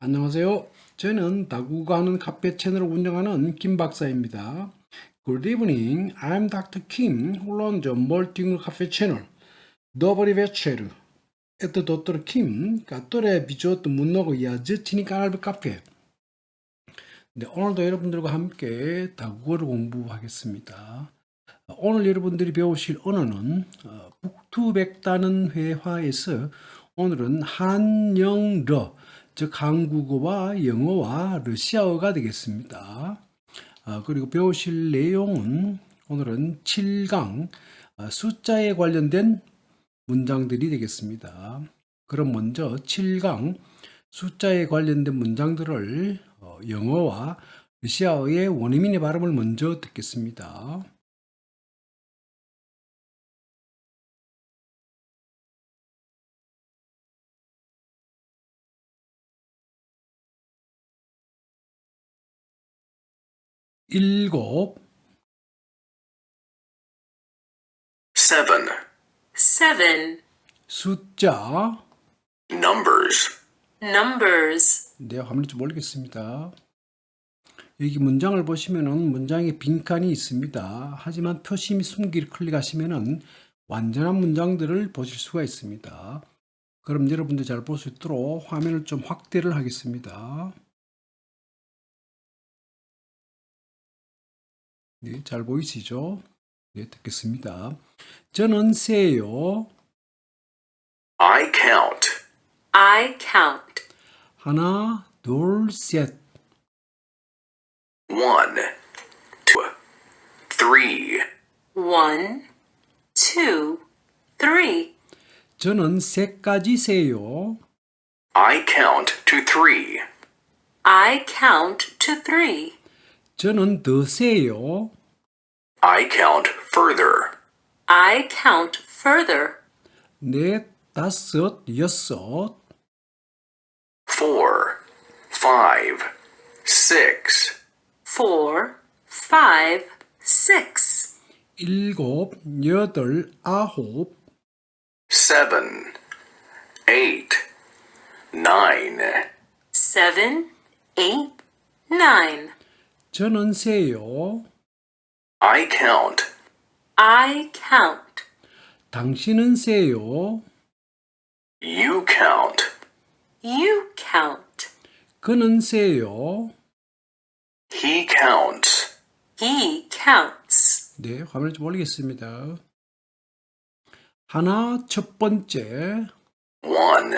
안녕하세요. 저는 다국어 하는 카페 채널을 운영하는 김 박사입니다. Good evening. I'm Dr. Kim who runs the multilingual cafe channel. Добрый вечер. Это доктор Ким, который ведет много язычный канал 카페. 네, 오늘도 여러분들과 함께 다국어를 공부하겠습니다. 오늘 여러분들이 배우실 언어는 어, 북투백다는 회화에서 오늘은 한영러, 즉 한국어와 영어와 러시아어가 되겠습니다. 아, 그리고 배우실 내용은 오늘은 7강 아, 숫자에 관련된 문장들이 되겠습니다. 그럼 먼저 7강 숫자에 관련된 문장들을 어, 영어와 러시아어의 원어민의 발음을 먼저 듣겠습니다. 일곱, seven, seven 숫자, numbers, numbers 네, 화면이 좀 올리겠습니다. 여기 문장을 보시면은 문장에 빈칸이 있습니다. 하지만 표시 및 숨기를 클릭하시면은 완전한 문장들을 보실 수가 있습니다. 그럼 여러분들 잘 볼 수 있도록 화면을 좀 확대를 하겠습니다. 네, 잘 보이시죠? 네, 듣겠습니다. 저는 세요. I count, I count 하나, 둘, 셋. one, two, three, one two three 저는 세까지 세요. I count to three, I count to three 저는 더 세요. I count further, I count further 넷, 다섯, 여섯. four, five, six, four five six 일곱, 여덟, 아홉. seven, eight, nine, seven eight nine 저는 세요. I count, I count 당신은 세요. you count, you count 그는 세요. he counts, he counts 네, 화면을 좀 올리겠습니다. 하나, 첫 번째. one,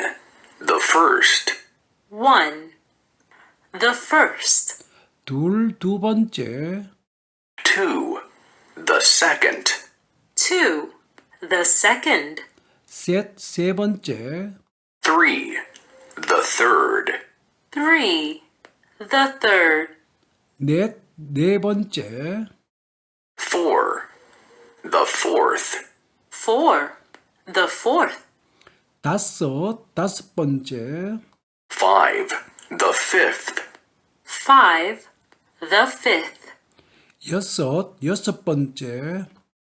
the first, one the first 둘, 두 번째. two, the second, two the second 셋, 세 번째. three, the third, three the third 넷, 네 번째. four, the fourth, four the fourth 다섯, 다섯 번째. five, the fifth, five the fifth 여섯, 여섯 번째.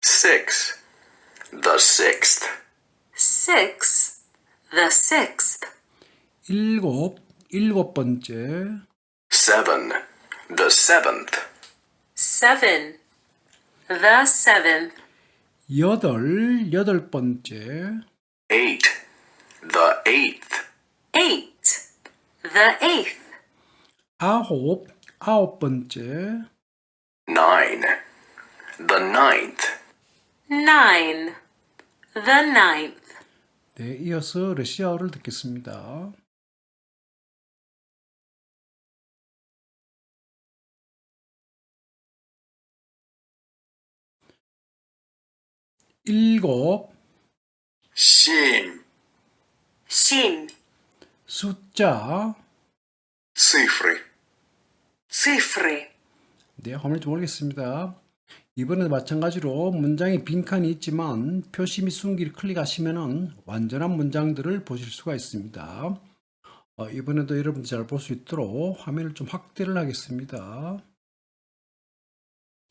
six, the sixth, six the sixth 일곱, 일곱 번째. seven, the seventh, seven the seventh 여덟, 여덟 번째. eight, the eighth, eight the eighth 아홉, 아홉 번째. nine, the ninth, nine the ninth 네, 이어서 러시아어를 듣겠습니다. 일곱, семь, семь 숫자. цифры, цифры 네, 화면을 좀 올리겠습니다. 이번에도 마찬가지로 문장에 빈칸이 있지만 표시 및 숨기를 클릭하시면 완전한 문장들을 보실 수가 있습니다. 어, 이번에도 여러분들 잘 볼 수 있도록 화면을 좀 확대를 하겠습니다.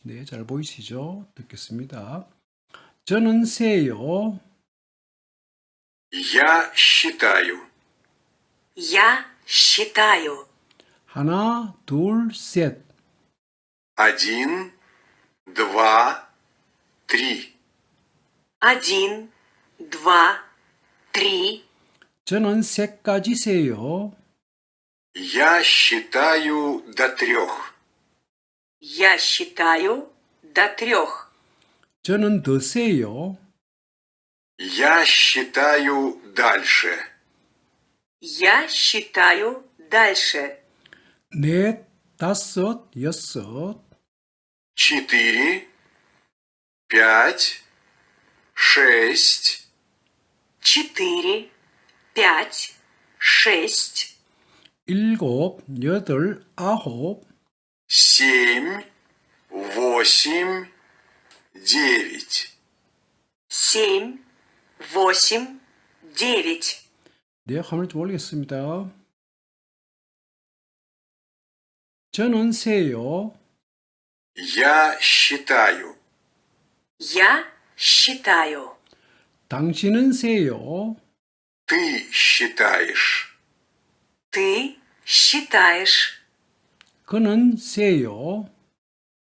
네, 잘 보이시죠? 듣겠습니다. 저는 세요. я считаю, я считаю. 하나, 둘, 셋. Один, два, три. Один, два, три. 저는 세까지 세요. Я считаю до трех. Я считаю до трех. 저는 더 세요. Я считаю дальше. Я считаю дальше. 넷, 다섯, 여섯. Четыре, пять, шесть, Четыре, пять, шесть, 일곱, 여덟, 아홉. семь, восемь, девять. семь, восемь, девять. 네, 화면을 좀 올리겠습니다. 저는 세요. Я считаю. Я считаю. 당신은 세요. Ты считаешь. Ты считаешь. 그는 세요.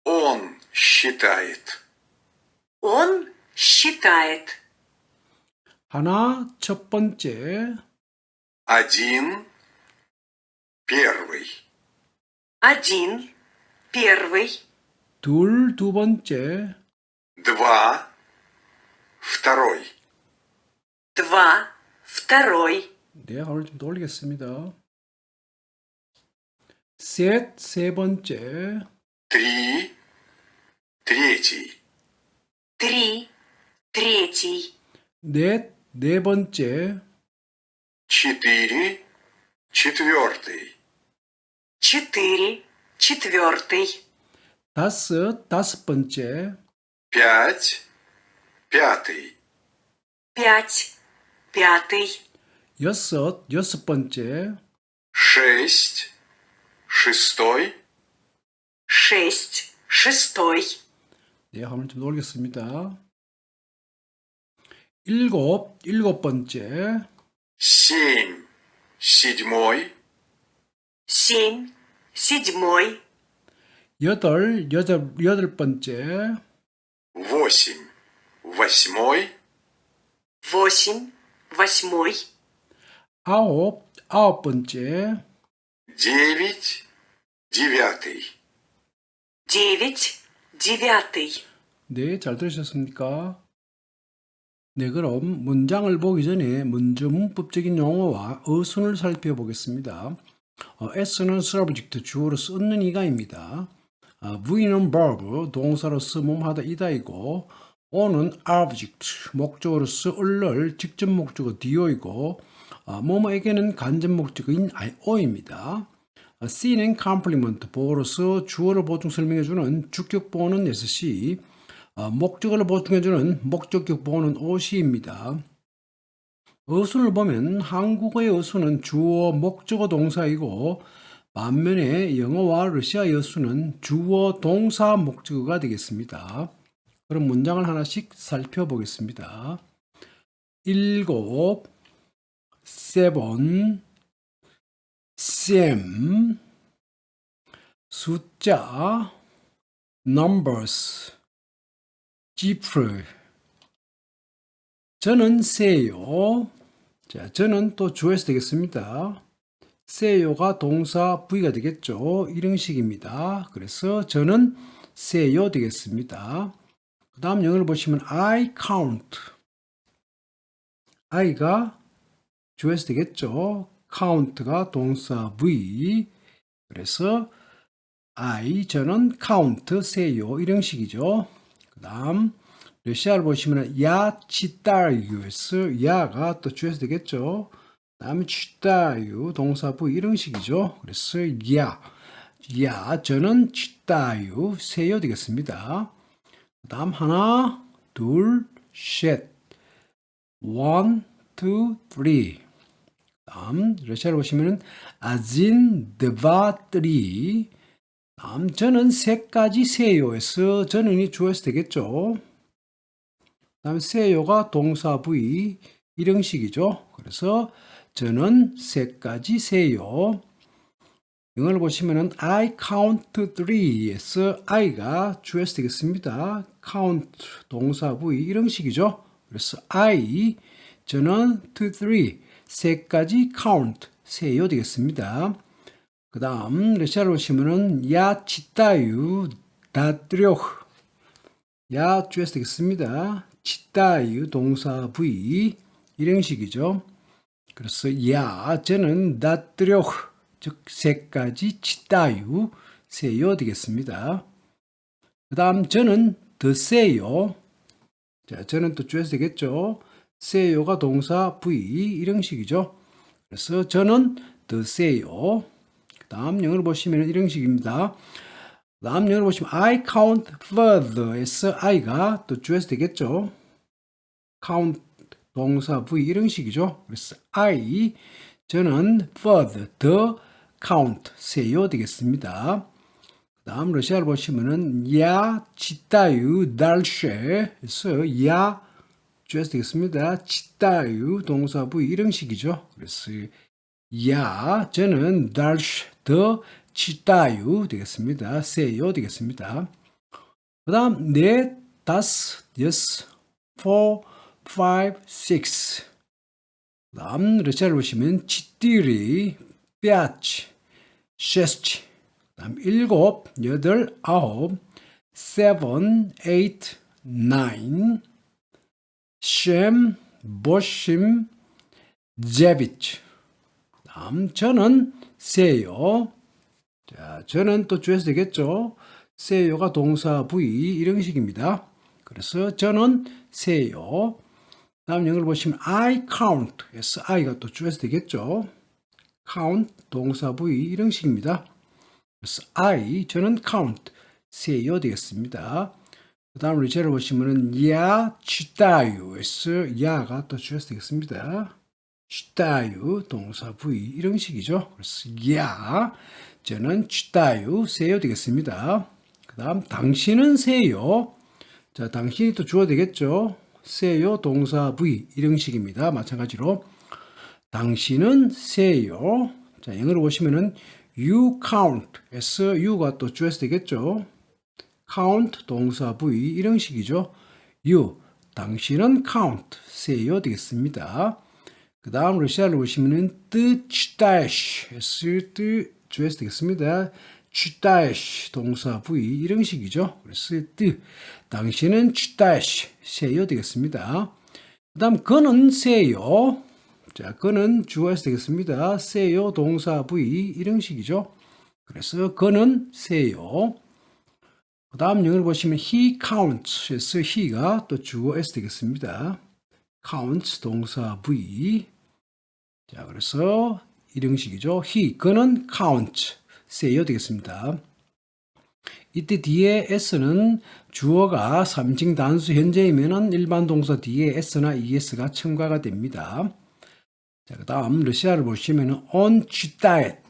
Он считает. Он считает. 하나, 첫 번째. Один, первый. Один, первый, 둘, 두 번째. Два, второй. два, второй, 네, 화면을 좀 더 올리겠습니다. 셋, 세 번째. Три, третий. три, третий, 넷, 네 번째. Четыре, четвертый. четыре, четвертый, 다섯, 다섯 번째. Пять, пятый. пять, пятый, 여섯, 여섯 번째. Шесть, шестой. шесть, шестой, 네, 화면을 좀 더 올리겠습니다. 일곱, 일곱 번째. Семь, седьмой. семь, седьмой, 여덟, 여덟, 여덟 번째. Восемь, восьмой. восемь, восьмой, 아홉, 아홉 번째. Девять, девятый. девять, девятый. 네, 잘 들으셨습니까? 네, 그럼 문장을 보기 전에 먼저 문법적인 용어와 어순을 살펴보겠습니다. 어, S는 subject, 주어로 쓰는 이가입니다. 어, V는 verb, 동사로서 몸하다 이다이고 O는 object, 목적어로서 얼럴, 직접 목적어 do이고 어, 뭐뭐에게는 간접 목적어인 io입니다. 어, C는 complement, 보어로서 주어를 보충 설명해주는 주격 보어는 SC, 어, 목적어를 보충해주는 목적격 보어는 OC입니다. 어순을 보면 한국어의 어순은 주어, 목적어, 동사이고 반면에 영어와 러시아의 어순은 주어, 동사, 목적어가 되겠습니다. 그럼 문장을 하나씩 살펴보겠습니다. 일곱, 세번, 셈, 숫자, numbers, 지프를 저는 세요. 자, 저는 또 주어에서 되겠습니다. 세요가 동사 V가 되겠죠. 이형식입니다. 그래서 저는 세요 되겠습니다. 그 다음 영어를 보시면 I count. I가 주어에서 되겠죠. count가 동사 V. 그래서 I 저는 count 세요 이형식이죠. 그 다음 러 시아를 보시면 야 치따유에서 야가 또 주에서 되겠죠. 그 다음에 치따유 동사부 이형식이죠. 그래서 야, 야 저는 치따유 세요 되겠습니다. 그 다음 하나, 둘, 셋, one, two, three. 다음 러시아를 보시면은 아진, 드바, 트리. 다음 저는 세 가지 세요에서 저는이 주어서 되겠죠. 다음에 세요가 동사 부위 일형식이죠. 그래서 저는 세까지 세요. 영어를 보시면은 I count three에서 I가 주어서 되겠습니다. count 동사 부위 이런 식이죠. 그래서 I 저는 to three 세까지 count 세요 되겠습니다. 그 다음 러시아로 보시면은 야 치따유 다트력 야 주어서 되겠습니다. 치따유 동사 부위 이런 식이죠. 그래서 야 저는 다트력 즉 세까지 치따유 세요 되겠습니다. 그 다음 저는 더 세요. 자, 저는 또 주어서 되겠죠. 세요가 동사 V 이런 식이죠. 그래서 저는 더 세요. 그 다음 영어를 보시면 이런 식입니다. 그 다음 영어를 보시면 I count further에서 I가 또 주어서 되겠죠. count 동사 V 이런 식이죠. 그래서 I 저는 further 더 count 세요 되겠습니다. 그 다음 러시아를 보시면은 야 치따유 달쉐에서 야 주어서 되겠습니다. 치따유 동사 부위 이런 식이죠. 그래서 야 저는 달쉐 더 치따유 되겠습니다. 세요 되겠습니다. 그 다음 넷 다섯 여섯 four five six 그 다음 러시아를 보시면 치띠리 뼈치 셰스치 다음 일곱, 여덟, 아홉, seven, eight, nine. 다음 저는 세요. 자, 저는 또 주어서 되겠죠. 세요가 동사 부위 이런 식입니다. 그래서 저는 세요. 다음 영어를 보시면 I count. 그래서 I가 또 주어서 되겠죠. count 동사 부위 이런 식입니다. 그래서 I 저는 count 세요 되겠습니다. 그 다음 리제를 보시면은 야 치따유에서 야가 또 주어서 되겠습니다. 치따유 동사 부위 이런 식이죠. 그래서 야 저는 치따유 세요 되겠습니다. 그 다음 당신은 세요. 자 당신이 또 주어 되겠죠. 세요 동사 부위 이런 식입니다. 마찬가지로 당신은 세요. 자 영어로 보시면은 you count s you가 또 주어서 되겠죠. count 동사 부위 이런 식이죠. you 당신은 count 세요 되겠습니다. 그 다음 러시아를 보시면은 뜨 치다시 s 뜨 주어서 되겠습니다. 치다시 동사 부위 이런 식이죠. 그래서 뜨 당신은 치다시 세요 되겠습니다. 그 다음 그는 세요. 자, 그는 주어서 되겠습니다. 세요 동사 부위 이런 식이죠. 그래서 그는 세요. 그 다음 영어를 보시면 he counts에서 he가 또 주어서 되겠습니다. counts 동사 부위. 자, 그래서 이런 식이죠. he 그는 count 세요 되겠습니다. 이때 뒤에 s는 주어가 3층 단수 현재이면은 일반 동사 뒤에 s나 es가 첨가가 됩니다. 자, 그 다음 러시아를 보시면은 on 취다엣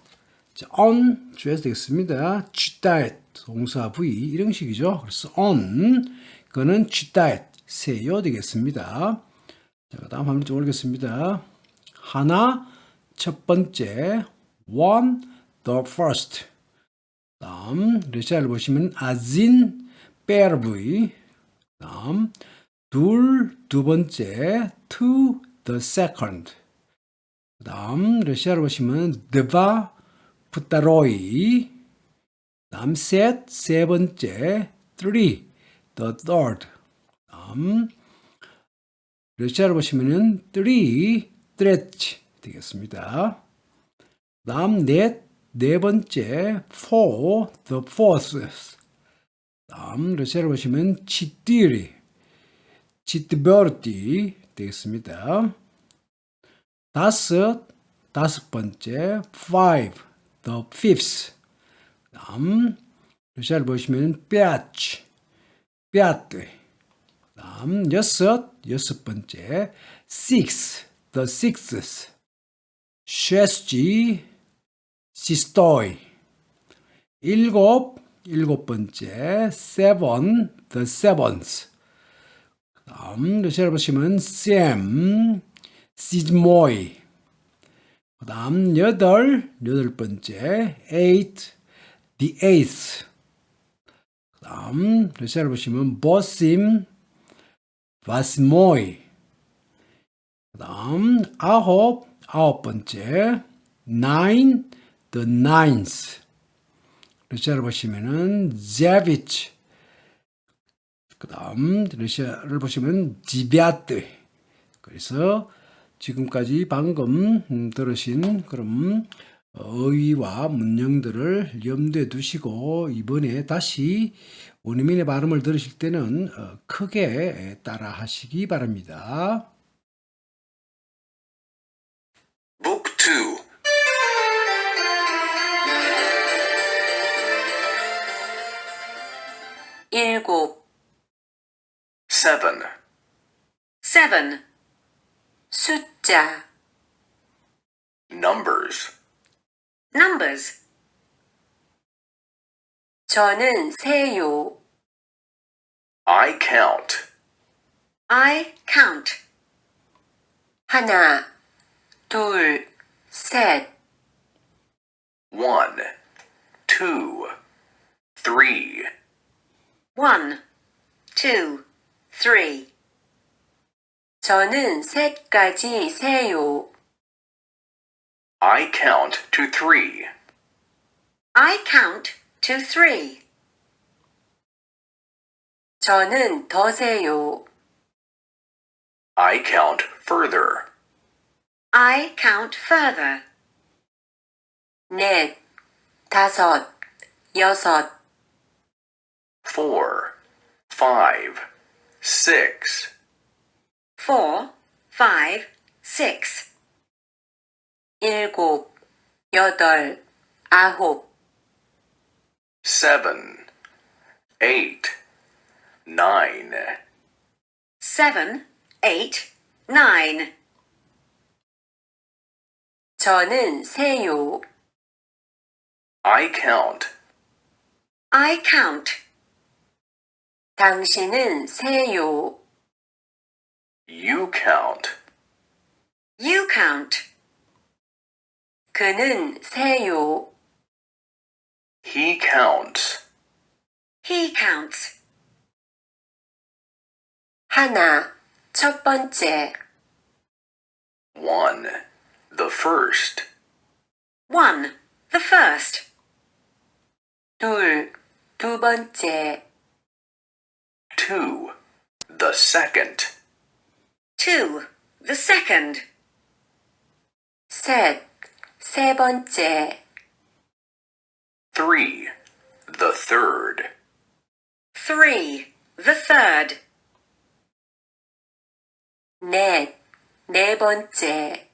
자, on 주어서 되겠습니다. 취다엣 동사 부위 이런 식이죠. 그래서 on 그는 취다엣 세요 되겠습니다. 자, 그 다음 한번 좀 올리겠습니다. 하나 첫 번째 one the first. 다음 러시아를 보시면 아진 페르브이. 다음 둘 두 번째 two the second. 그 다음 러시아로 보시면 드바 푸타로이. 다음 셋 세 번째 three the third. 다음 러시아로 보시면은 three stretch 되겠습니다. 다음 넷 네 번째 four the fourth 다음 러시아로 보시면 치띠리 치띠버티 되겠습니다. 다섯, 다섯 번째, five, the fifth. 다음, 러시아를 보시면 뼈치, 뼈트. 다음, 여섯, 여섯 번째, six, the sixth. 쉐스지, 시스토이. 일곱, 일곱 번째, seven, the seventh. 다음, 러시아를 보시면 샘, 시즈모이 그 다음 여덟, 여덟 번째 eight, the eighth. 그 다음 러시아를 보시면 보심, 바스모이. 그 다음 아홉, 아홉 번째 nine, the ninth. 러시아를 보시면은 제비치. 그 다음 러시아를 보시면 지비아트. 그래서 지금까지 방금 음, 들으신 그런 어휘와 문형들을 염두에 두시고 이번에 다시 원어민의 발음을 들으실 때는 어, 크게 따라 하시기 바랍니다. 일곱, 7 seven, 숫자, Numbers numbers. 저는 세요, I count I count. 하나, 둘, 셋, 1 2 3 One, two, three. 저는 셋까지 세요, I count to 3 I count to three. 저는 더 세요, I count further I count further. 넷, 다섯, 여섯, 4 5 6 Four, five, six. 일곱, 여덟, 아홉, 7 8 9 Seven, eight, nine. 저는 세요, I count I count. 당신은 세요, You count You count. 그는 세요, He counts He counts. 하나, 첫 번째, 1 The first One, the first. 둘, 두 번째, 2 The second Two, the second. 셋, 세 번째, 3 The third Three, the third. 넷, 네 번째,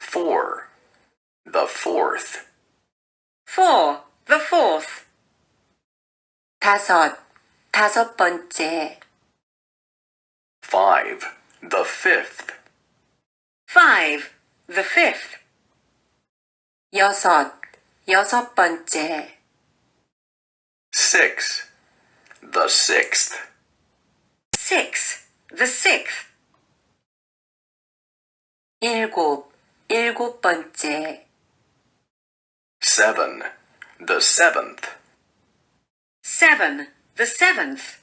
4 The fourth Four, the fourth. 다섯, 다섯 번째, 5 The fifth Five, the fifth. 여섯, 여섯 번째, 6 The sixth Six, the sixth. 일곱, 일곱 번째, 7 The seventh Seven, the seventh.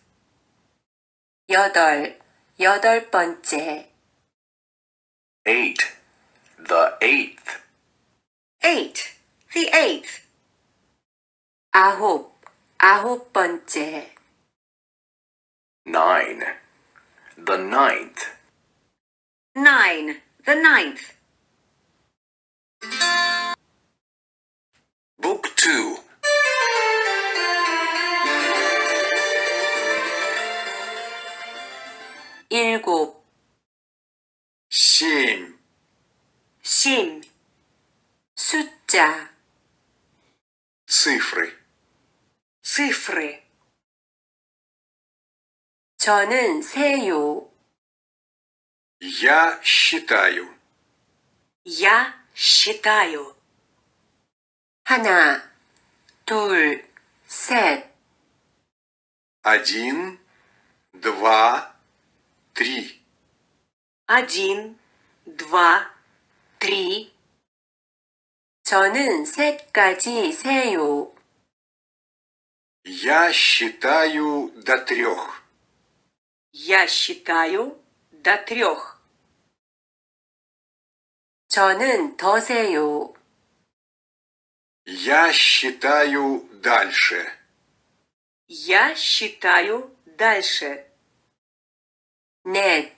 여덟, 여덟 번째, 8 The eighth Eight, the eighth. 아홉, 아홉 번째, 9 The ninth Nine, the ninth. Book 2 일곱, семь, 심, 숫자, цифры, Цифры. 저는 세요, я считаю, Я считаю. 하나, 둘, 셋, один, два, три, Один, два, три, 저는 셋까지 세요. Я считаю до трех. я считаю до трех. 저는 더 세요. Я считаю дальше. Я считаю дальше. 넷,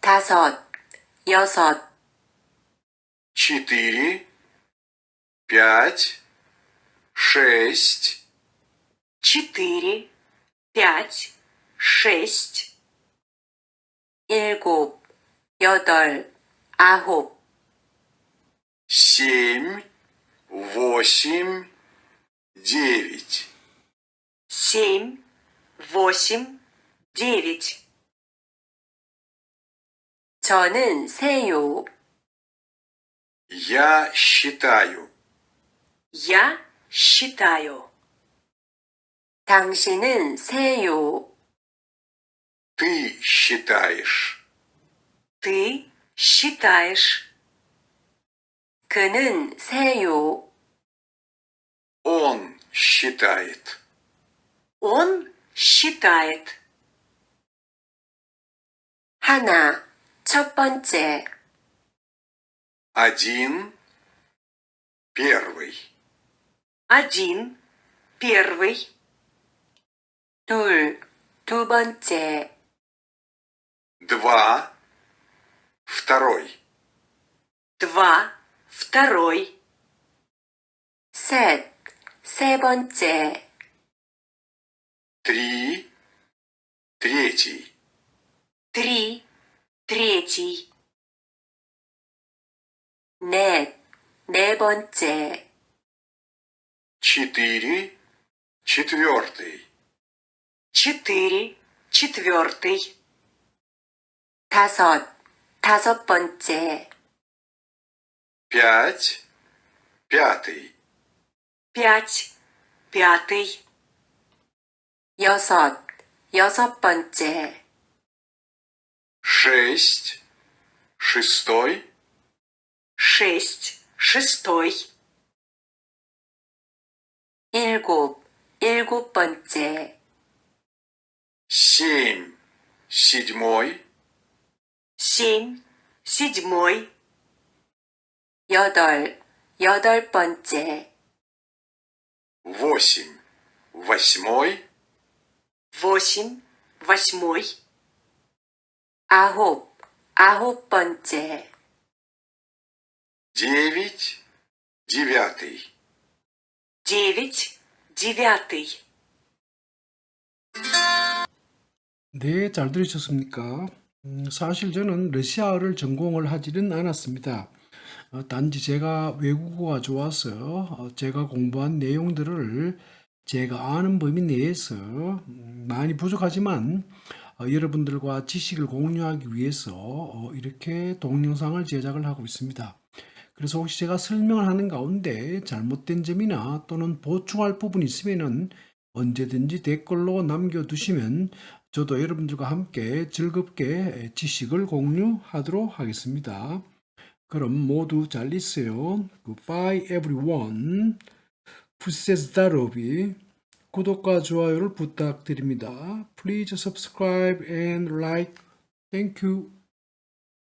다섯, 여섯, Четыре, пять, шесть, Четыре, пять, шесть, 일곱, 여덟, 아홉, семь, восемь, девять. семь, восемь, девять. 저는 세요. Я считаю. Я считаю. 당신은 세요. Ты считаешь. Ты считаешь. 그는 세요. Он считает. Он считает. 하나, 첫 번째, Один, первый. Один, первый, 둘, 두 번째, Два, второй. два, второй, 셋, 세 번째, Три, третий. три, третий, 넷, 네 번째, Четыре, четвертый. четыре, четвертый, 다섯, 다섯 번째, Пять, пятый. пять, пятый, 여섯, 여섯 번째, Шесть, шестой. шесть, шестой, 일곱, 일곱 번째, Семь, седьмой. семь, седьмой, 여덟, 여덟 번째, Восемь, восьмой. восемь, восьмой, 아홉, 아홉 번째, Девять, девятый. девять, девятый. 네, 잘 들으셨습니까? 음, 사실 저는 러시아어를 전공을 하지는 않았습니다. 어, 단지 제가 외국어가 좋아서 어, 제가 공부한 내용들을 제가 아는 범위 내에서 음, 많이 부족하지만 어, 여러분들과 지식을 공유하기 위해서 어, 이렇게 동영상을 제작을 하고 있습니다. 그래서 혹시 제가 설명을 하는 가운데 잘못된 점이나 또는 보충할 부분이 있으면은 언제든지 댓글로 남겨두시면 저도 여러분들과 함께 즐겁게 지식을 공유하도록 하겠습니다. 그럼 모두 잘 있어요. Goodbye everyone. 부세스다로비 구독과 좋아요를 부탁드립니다. Please subscribe and like. Thank you.